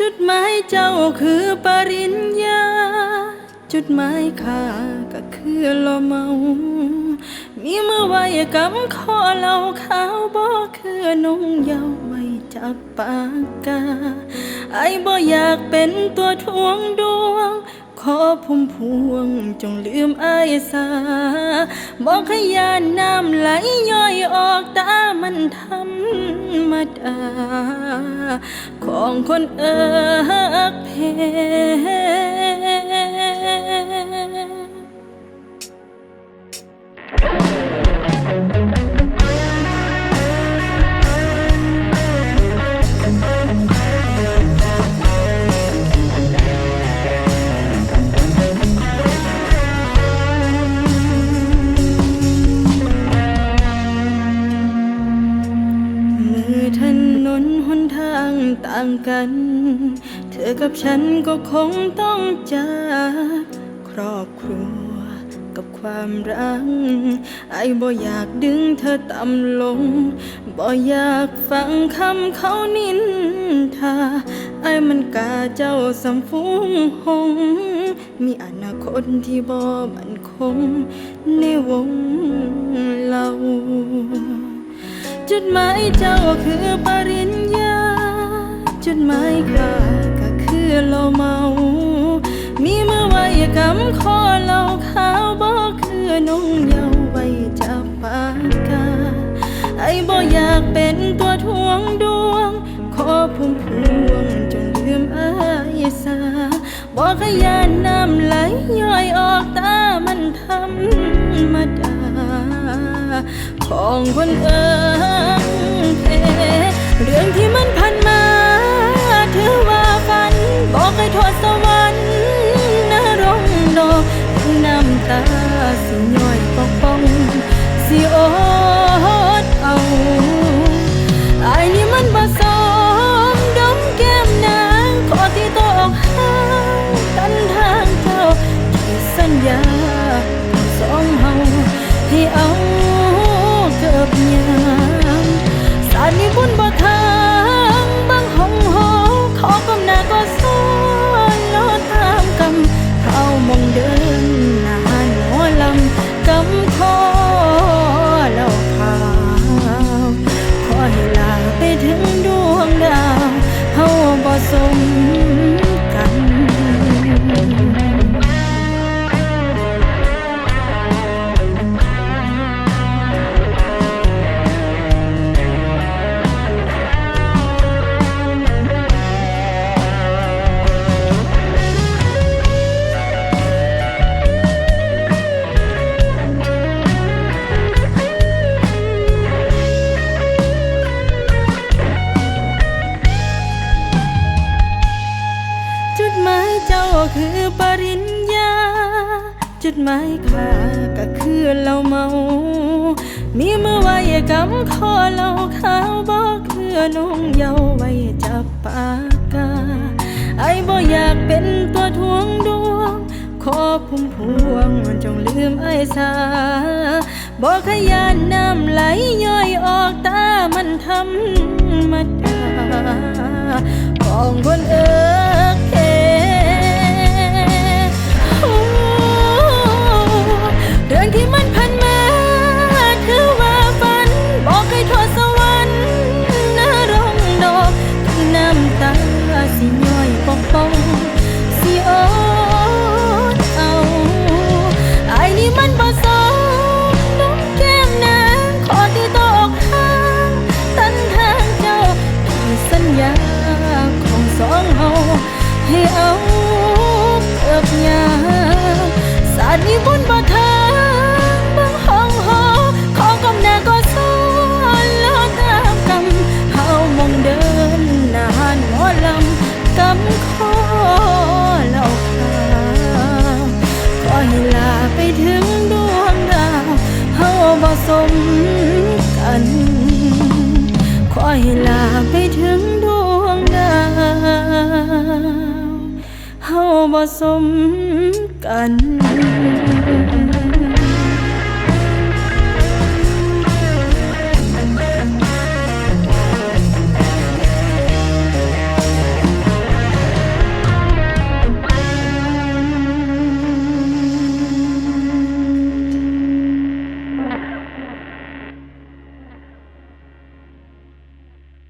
จุดหมายเจ้าคือปริญญา จุดหมายข้าก็คือลมเมา มีมือไว้กำคอเราขาวบ่คือนงเยาวไว้จับปากกา ไอ้บ่อยากเป็นตัวทวงดวง อพุ่มพวงจงลืมอายสา บอกขยานน้ำไหลย่อยออกตามันธรรมดา ของคนเอิกเพางกัน เธอกับฉันก็คงต้องจากครอบครัวกับความรักไอ้บ่อยากดึงเธอต่ำลง บ่อยากฟังคำเขานินทา ไอ้มันกาเจ้าสำฟุ้งหง มีอนาคตที่บ่มันคง ในวงเรา จุดหมายเจ้าคือปริญ จดหมายข้าก็คือเราเมา มีมือไว้กำคอเราขาวบ่คือนงเยาว์ไว้จับปากกา ไอ้บ่อยากเป็นตัวทวงดวง ขอพุ่มพวงจงลืมอายสาบอกขยานน้ำไหลย้อยออกตามันธรรมดา ของคนเอิงเพเรื่องที่มัน สิย่อยปกป้องสิอดเอาไอ้นี่มันบ่สม จุดหมายข้าก็คือเราเมา มีมือไว้กำคอเราขาวบอกคือนงเยาว์ไว้จับปากกา ไอ้บ่อยากเป็นตัวทวงดวง ขอพุ่มพวงมันจงลืมไอ้สาบอกขยานน้ำไหลย้อยออกตามันธรรมดาของคนเอิ อยลาไปถึงดวงดาวเฮาบ่สมกัน